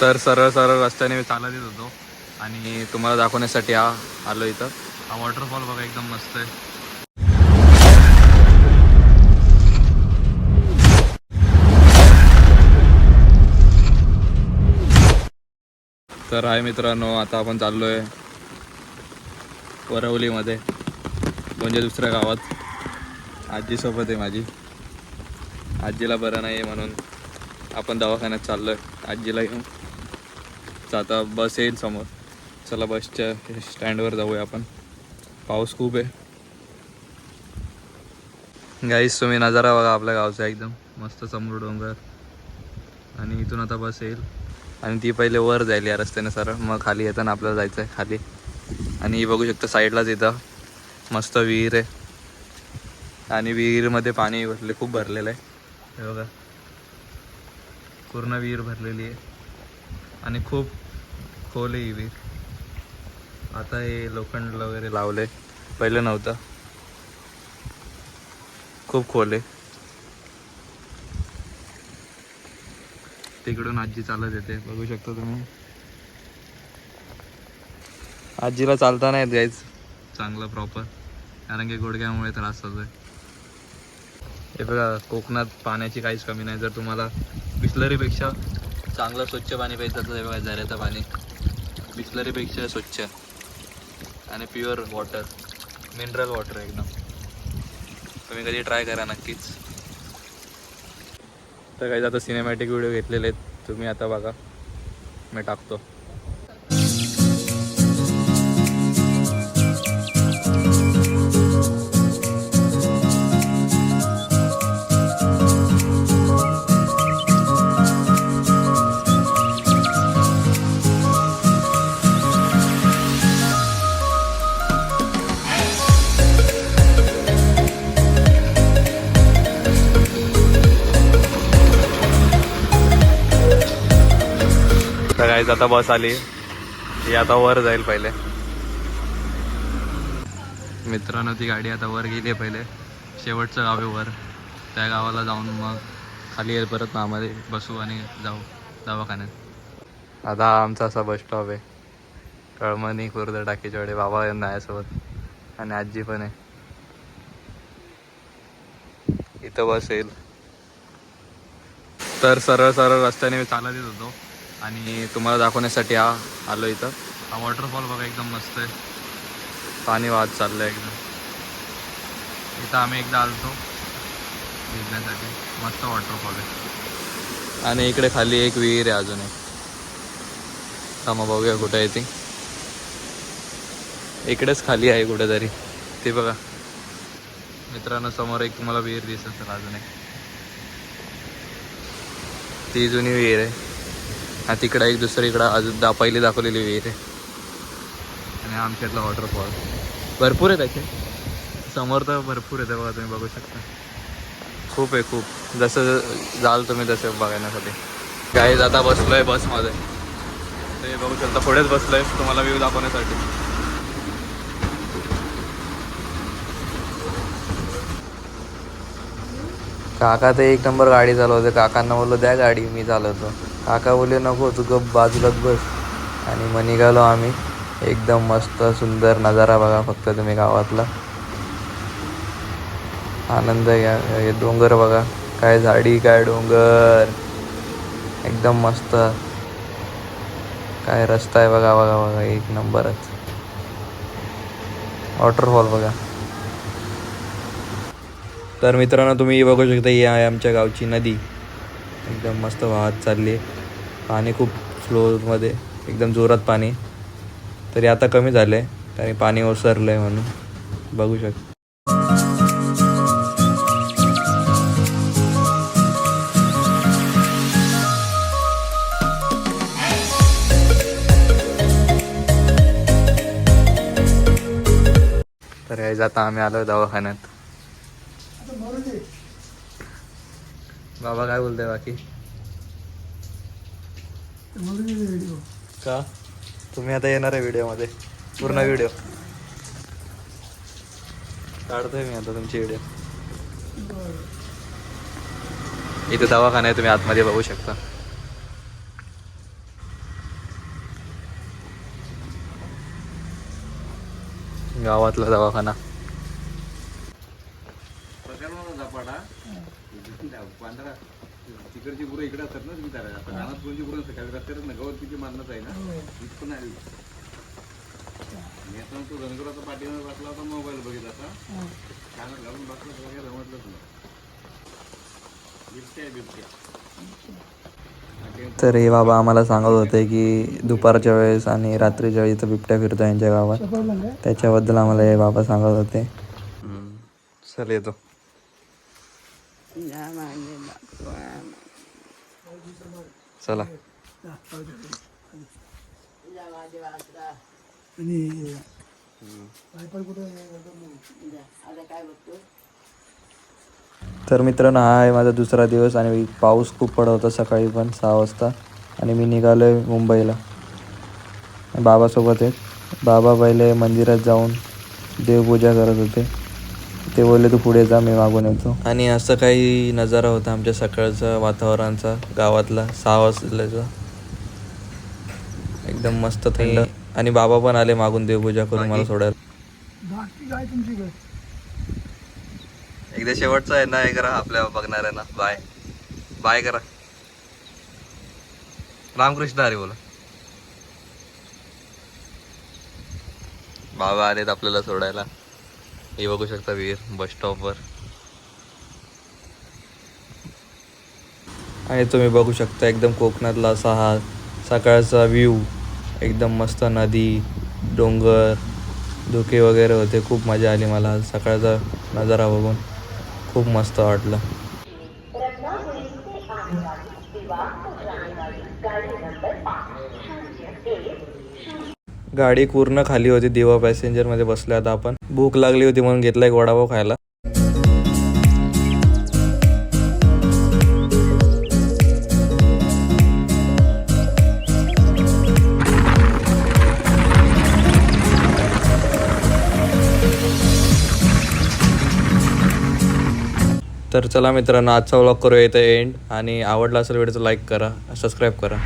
तर सरळ सरळ रस्त्याने मी चालत येत होतो. आणि तुम्हाला दाखवण्यासाठी हा आलो इथं. हा वॉटरफॉल बघा एकदम मस्त आहे. तर आहे मित्रांनो आता आपण चाललो आहे वरवलीमध्ये म्हणजे दुसऱ्या गावात. आजीसोबत आहे माझी. आजीला बरं नाही आहे म्हणून आपण दवाखान्यात चाललो आहे आजीला घेऊन. तर आता बस येईल समोर. चला बसच्या स्टँडवर जाऊया आपण. पाऊस खूप आहे. गाईस तुम्ही नजारा बघा आपल्या गावचा एकदम. मस्त समोर डोंगर. आणि इथून आता बस येईल. आणि ती पहिले वर जाईल या रस्त्याने सरळ. मग खाली येताना आपल्याला जायचं आहे खाली. आणि बघू शकता साईडलाच इथं. मस्त विहीर आहे. आणि विहीरमध्ये पाणी भरले खूप भरलेलं आहे. हे बघा. पूर्ण विहीर भरलेली आहे. आणि खूप खोल आहे विहीर. आता हे लोखंड वगैरे लावले. पहिलं नव्हतं. खूप खोल आहे. तिकडून आजी चालत येते. बघू शकता तुम्ही. आजीला चालता नाही गाईज चांगलं प्रॉपर कारण की गुडघ्यामुळे त्रास होतोय. हे बघा कोकणात पाण्याची काहीच कमी नाही. जर तुम्हाला बिस्लरीपेक्षा चांगलं स्वच्छ पाणी प्यायचं असं बघा झऱ्याचं पाणी. बिस्लरीपेक्षा स्वच्छ. आणि प्युअर वॉटर मिनरल वॉटर एकदम. तुम्ही कधी ट्राय करा नक्कीच. तर काही आता सिनेमॅटिक व्हिडिओ घेतलेले आहेत. तुम्ही आता बघा. मी टाकतो. तर आता बस आली. ही आता वर जाईल पहिले. मित्रांनो ती गाडी आता वर गेली आहे पहिले. शेवटचं गाव आहे वर. त्या गावाला जाऊन मग खाली येईल परत आम्हाला बसू आणि जाऊ दवाखान्यात. आता आमचा असा बस स्टॉप आहे. कळमणी खुर्द टाकीच्याकडे बाबा यांना आहे सोबत. आणि आजी पण आहे. इथं बस येईल. तर सरळ सरळ रस्त्याने मी चालत येत होतो. आणि तुम्हाला दाखवण्यासाठी हा आलो इथं. हा वॉटरफॉल बघा एकदम मस्त आहे. पाणी वाहत चाललं आहे एकदम. इथं आम्ही एकदा आलतो. भिजण्यासाठी मस्त वॉटरफॉल आहे. आणि इकडे खाली एक विहीर आहे अजून एक. थांबा बघूया कुठं आहे ती. इकडेच खाली आहे कुठेतरी. ते बघा. मित्रांनो समोर एक तुम्हाला विहीर दिसत असेल अजून एक. ती जुनी विहीर आहे. हा तिकडं एक दुसरीकडं अजून दा पहिली दाखवलेली विहीर आहे. आणि आमच्यातला वॉटरफॉल भरपूर आहे त्याचे समोर तर भरपूर आहे बघा तुम्ही बघू शकता. खूप आहे खूप. जसं जाल तुम्ही तसं बघण्यासाठी. काही आता बसलो आहे बसमध्ये. ते बघू शकता पुढेच बसलो आहे तुम्हाला व्ह्यू दाखवण्यासाठी. काका ते एक नंबर गाडी चालवते काकांना बोललो द्या गाडी मी चालवतो. काका बोले नको तू गप बाजूलाच बस. आणि मग निघालो आम्ही. एकदम मस्त सुंदर नजारा बघा फक्त तुम्ही गावातला. आनंद घ्या हे डोंगर बघा. काय झाडी काय डोंगर. एकदम मस्त. काय रस्ता आहे बघा बघा बघा. एक नंबरच. वॉटरफॉल बघा. तर मित्रांनो तुम्ही बघू शकता ही आहे आमच्या गावची नदी. एकदम मस्त वाहत चालली आहे. पाणी खूप स्लोमध्ये एकदम जोरात पाणी. तरी आता कमी झालं आहे कारण पाणी ओसरलं आहे म्हणून. बघू शक तर आता आम्ही आलो दवाखान्यात. बाबा काय बोलतोय बाकी? का? तुम्ही आता येणार आहे व्हिडिओमध्ये पूर्ण व्हिडिओ काढतोय मी आता तुमची व्हिडिओ इथे दवाखाना आहे तुम्ही आतमध्ये बघू शकता. गावातला दवाखाना. तिकडची गुरं इकडे असतात ना तुम्ही त्याला आता रानात कोणची गुरं असतात काही रस्त्यात आहे ना. हीच पण आली मी तो धनगराचा पाठीवर बसला होता मोबाईल बघित असा कानात घालून बसला रमतलंच नाही. बिबट्या आहे बिबट्या. तर हे बाबा आम्हाला सांगत होते की दुपारच्या वेळेस आणि रात्रीच्या वेळेस इथं बिबट्या फिरतो यांच्या गावात. त्याच्याबद्दल आम्हाला हे बाबा सांगत होते चल येतो. चला. तर मित्रांनो हा आहे माझा दुसरा दिवस आणि पाऊस खूप पडत होता सकाळी पण सहा वाजता. आणि मी निघालो आहे मुंबईला बाबासोबत आहेत बाबा पहिले मंदिरात जाऊन देवपूजा करत होते. ते बोलले तू पुढे जा मी मागून येतो. आणि असं काही नजारा होता आमच्या सकाळचा वातावरणाचा गावातला? सहा वाजल्याचा एकदम मस्त थंड. आणि बाबा पण आले मागून देवपूजा करून मला सोडायला. एकदा शेवटचा आहे ना हे करा आपल्या बघणाऱ्यांना बाय बाय करा. रामकृष्ण हरी बोला. बाबा आलेत आपल्याला सोडायला. हे बघू शकता वीर बस स्टॉपवर आणि तुम्ही बघू शकता एकदम कोकणातला असा हा सकाळचा व्ह्यू एकदम मस्त नदी डोंगर धुके वगैरे होते. खूप मजा आली मला सकाळचा नजारा बघून. खूप मस्त वाटलं. गाडी पूर्ण खाली होती. दिवा पॅसेंजरमध्ये बसलो आता आपण. भूक लागली होती म्हणून घेतला एक वडापाव खायला. तर चला मित्रांनो आजचा व्लॉग करूया इथं एंड आणि आवडला असेल वेळेचं लाईक करा सबस्क्राईब करा.